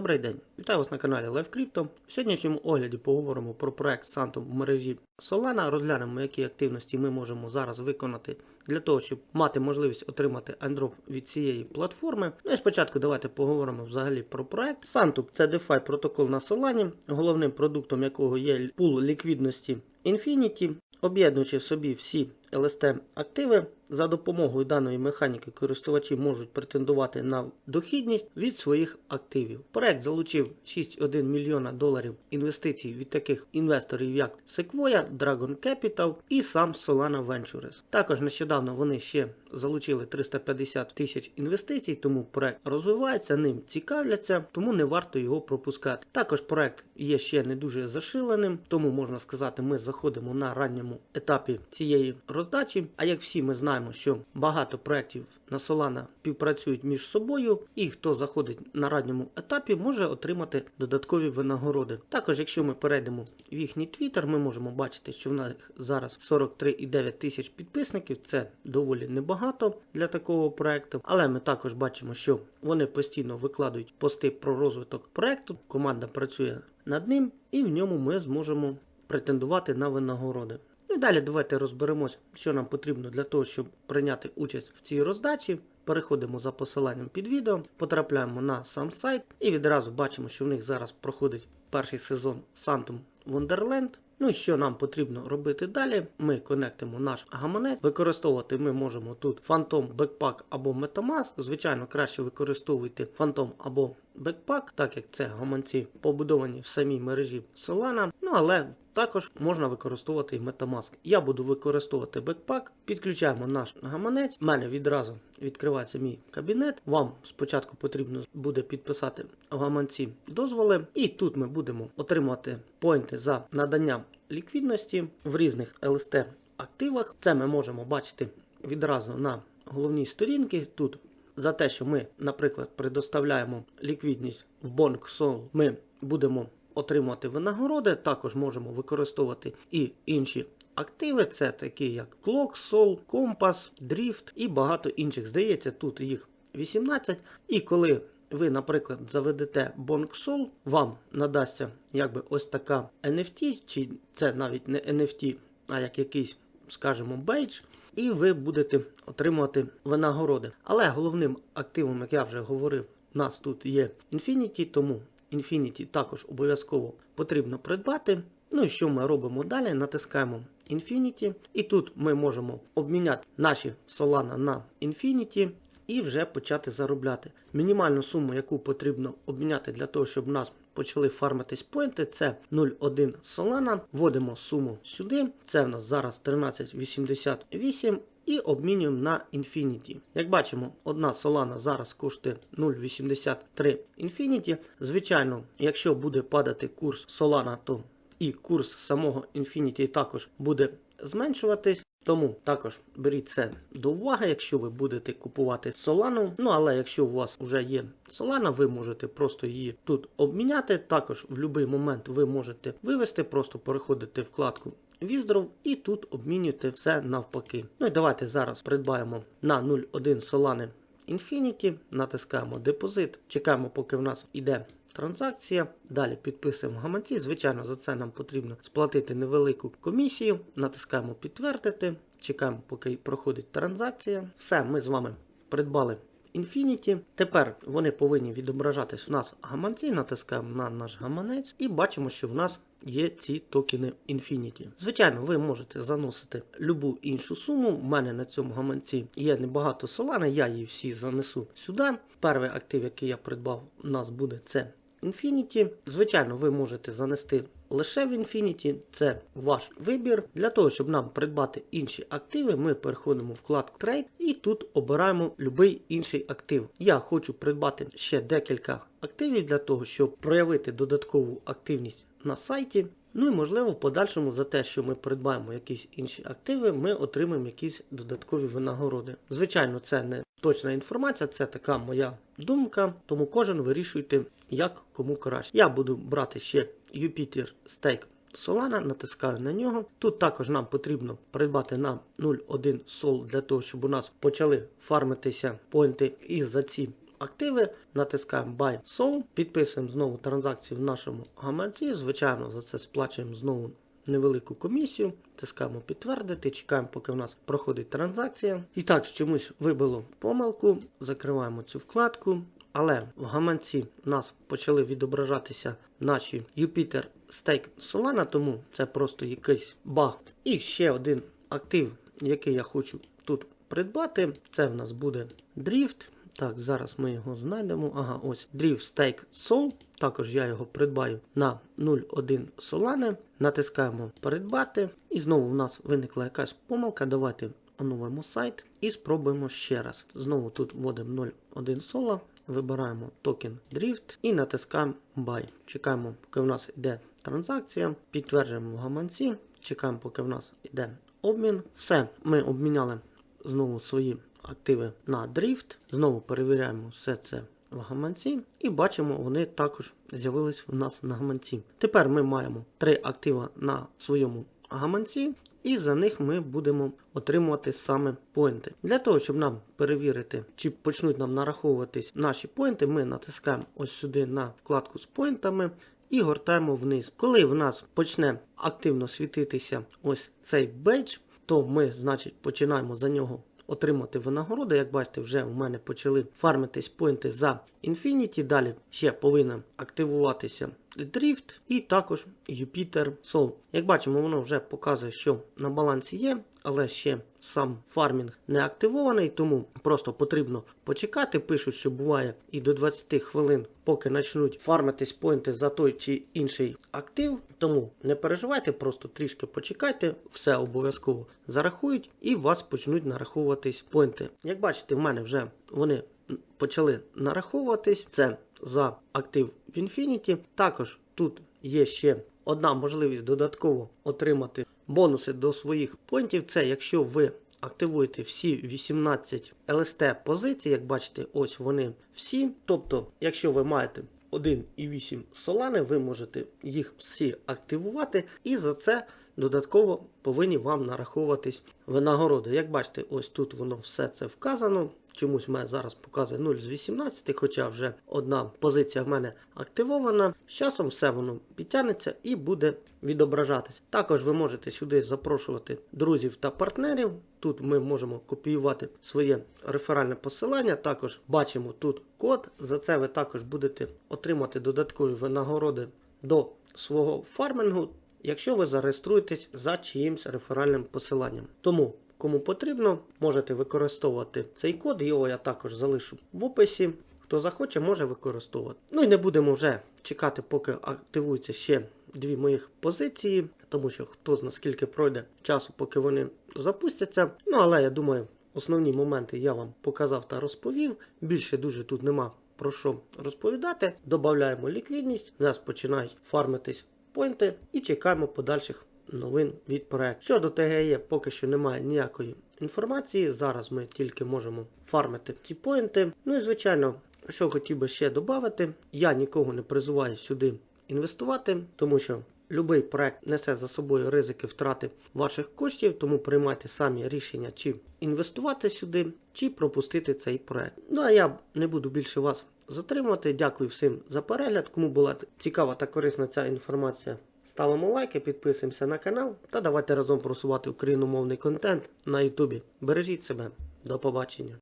Добрий день, вітаю вас на каналі LiveCrypto. В сьогоднішньому огляді поговоримо про проект Santum в мережі Solana. Розглянемо, які активності ми можемо зараз виконати для того, щоб мати можливість отримати андроп від цієї платформи. Ну і спочатку давайте поговоримо взагалі про проект. Santum – це DeFi протокол на Solana, головним продуктом якого є пул ліквідності Infinity, об'єднуючи в собі всі LST активи. За допомогою даної механіки користувачі можуть претендувати на дохідність від своїх активів. Проект залучив 6,1 мільйона доларів інвестицій від таких інвесторів, як Sequoia, Dragon Capital і сам Solana Ventures. Також нещодавно вони ще залучили 350 тисяч інвестицій, тому проект розвивається, ним цікавляться, тому не варто його пропускати. Також проект є ще не дуже зашиленим, тому можна сказати, ми заходимо на ранньому етапі цієї роздачі. А як всі ми знаємо, що багато проєктів на Solana співпрацюють між собою, і хто заходить на ранньому етапі, може отримати додаткові винагороди. Також, якщо ми перейдемо в їхній твіттер, ми можемо бачити, що в них зараз 43,9 тисяч підписників. Це доволі небагато для такого проекту. Але ми також бачимо, що вони постійно викладають пости про розвиток проекту. Команда працює над ним, і в ньому ми зможемо претендувати на винагороди. Далі давайте розберемось, що нам потрібно для того, щоб прийняти участь в цій роздачі. Переходимо за посиланням під відео, потрапляємо на сам сайт і відразу бачимо, що в них зараз проходить перший сезон Santum Wonderland. Ну і що нам потрібно робити далі? Ми конектимо наш гаманець. Використовувати ми можемо тут Phantom, Backpack або Metamask. Звичайно, краще використовуйте Phantom або Backpack, так як це гаманці побудовані в самій мережі Solana. Ну але також можна використовувати і Metamask. Я буду використовувати Backpack. Підключаємо наш гаманець. У мене відразу відкривається мій кабінет. Вам спочатку потрібно буде підписати в гаманці дозволи. І тут ми будемо отримувати поінти за надання ліквідності в різних LST активах. Це ми можемо бачити відразу на головній сторінці. Тут за те, що ми, наприклад, предоставляємо ліквідність в BonkSol, ми будемо отримувати винагороди. Також можемо використовувати і інші активи. Це такі як Clock, Sol, Compass, Drift і багато інших. Здається, тут їх 18. І коли ви, наприклад, заведете BonkSol, вам надасться якби ось така NFT, чи це навіть не NFT, а як якийсь, скажімо, бейдж. І ви будете отримувати винагороди. Але головним активом, як я вже говорив, у нас тут є Infinity, тому Infinity також обов'язково потрібно придбати. Ну і що ми робимо далі? Натискаємо Infinity. І тут ми можемо обміняти наші Solana на Infinity і вже почати заробляти. Мінімальну суму, яку потрібно обміняти для того, щоб у нас почали фармитись поінти, це 0,1 Solana. Вводимо суму сюди. Це в нас зараз 13,88. І обмінюємо на Infinity. Як бачимо, одна Solana зараз коштує 0,83 Infinity. Звичайно, якщо буде падати курс Solana, то і курс самого Infinity також буде зменшуватись. Тому також беріть це до уваги, якщо ви будете купувати Solana. Ну але якщо у вас вже є Solana, ви можете просто її тут обміняти. Також в будь-який момент ви можете вивести, просто переходити вкладку Віздров і тут обмінюєте все навпаки. Ну і давайте зараз придбаємо на 0,1 Solana Infinity, натискаємо депозит, чекаємо, поки в нас йде транзакція. Далі підписуємо гаманці. Звичайно, за це нам потрібно сплатити невелику комісію. Натискаємо підтвердити, чекаємо, поки проходить транзакція. Все, ми з вами придбали. Infinity. Тепер вони повинні відображатись у нас гаманці. Натискаємо на наш гаманець і бачимо, що в нас є ці токени Infinity. Звичайно, ви можете заносити любу іншу суму. У мене на цьому гаманці є небагато Solana, я її всі занесу сюди. Перший актив, який я придбав, у нас буде це Infinity. Звичайно, ви можете занести лише в Infinity, це ваш вибір. Для того, щоб нам придбати інші активи, ми переходимо вкладку Trade і тут обираємо будь-який інший актив. Я хочу придбати ще декілька активів для того, щоб проявити додаткову активність на сайті. Ну і можливо в подальшому за те, що ми придбаємо якісь інші активи, ми отримаємо якісь додаткові винагороди. Звичайно, це не точна інформація, це така моя думка, тому кожен вирішуйте, як кому краще. Я буду брати ще Jupiter Stake Solana, натискаю на нього. Тут також нам потрібно придбати на 0,1 сол для того, щоб у нас почали фармитися поінти і за ці активи, натискаємо Buy Soul, підписуємо знову транзакцію в нашому гаманці. Звичайно, за це сплачуємо знову невелику комісію, тискаємо підтвердити, чекаємо, поки в нас проходить транзакція. І так, чомусь вибило помилку, закриваємо цю вкладку. Але в гаманці в нас почали відображатися наші Jupyter Stake Solana, тому це просто якийсь баг. І ще один актив, який я хочу тут придбати, це в нас буде Drift. Так, зараз ми його знайдемо. Ага, ось Drift Stake Soul. Також я його придбаю на 0,1 Solana. Натискаємо придбати. І знову в нас виникла якась помилка. Давайте оновимо сайт і спробуємо ще раз. Знову тут вводимо 0,1 Sola. Вибираємо токен Drift і натискаємо Buy. Чекаємо, поки в нас йде транзакція. Підтверджуємо в гаманці. Чекаємо, поки в нас йде обмін. Все, ми обміняли знову свої активи на Drift. Знову перевіряємо все це в гаманці. І бачимо, вони також з'явились в нас на гаманці. Тепер ми маємо три актива на своєму гаманці. І за них ми будемо отримувати саме поінти. Для того, щоб нам перевірити, чи почнуть нам нараховуватись наші поінти, ми натискаємо ось сюди на вкладку з поінтами і гортаємо вниз. Коли в нас почне активно світитися ось цей бейдж, то ми, значить, починаємо за нього отримати винагороду. Як бачите, вже у мене почали фармитись поінти за Infinity. Далі ще повинен активуватися Drift і також Jupiter Soul. Як бачимо, воно вже показує, що на балансі є, але ще сам фармінг не активований, тому просто потрібно почекати. Пишуть, що буває і до 20 хвилин, поки почнуть фармитись поінти за той чи інший актив. Тому не переживайте, просто трішки почекайте, все обов'язково зарахують і вас почнуть нараховуватись поінти. Як бачите, в мене вже вони почали нараховуватись. Це за актив в Infinity. Також тут є ще одна можливість додатково отримати бонуси до своїх поінтів. Це якщо ви активуєте всі 18 LST позицій, як бачите, ось вони всі. Тобто, якщо ви маєте 1,8 солани, ви можете їх всі активувати, і за це додатково повинні вам нараховуватись винагороди. Як бачите, ось тут воно все це вказано. Чомусь мене зараз показує 0 з 18, хоча вже одна позиція в мене активована. З часом все воно підтягнеться і буде відображатись. Також ви можете сюди запрошувати друзів та партнерів. Тут ми можемо копіювати своє реферальне посилання. Також бачимо тут код. За це ви також будете отримати додаткові винагороди до свого фармингу, якщо ви зареєструєтесь за чиїмсь реферальним посиланням. Тому Кому потрібно, можете використовувати цей код, його я також залишу в описі. Хто захоче, може використовувати. Ну і не будемо вже чекати, поки активуються ще дві моїх позиції, тому що хто з наскільки пройде часу, поки вони запустяться. Ну але я думаю, основні моменти я вам показав та розповів. Більше дуже тут нема про що розповідати. Додаємо ліквідність, у нас починають фармитись поінти і чекаємо подальших новин від проекту. Щодо ТГЄ, поки що немає ніякої інформації. Зараз ми тільки можемо фармити ці поінти. Ну і звичайно, що хотів би ще додати, я нікого не призиваю сюди інвестувати, тому що. Любий проект несе за собою ризики втрати ваших коштів, тому приймайте самі рішення, чи інвестувати сюди, чи пропустити цей проект. Ну а я не буду більше вас затримувати. Дякую всім за перегляд. Кому була цікава та корисна ця інформація, ставимо лайки, підписуємося на канал та давайте разом просувати україномовний контент на Ютубі. Бережіть себе, до побачення.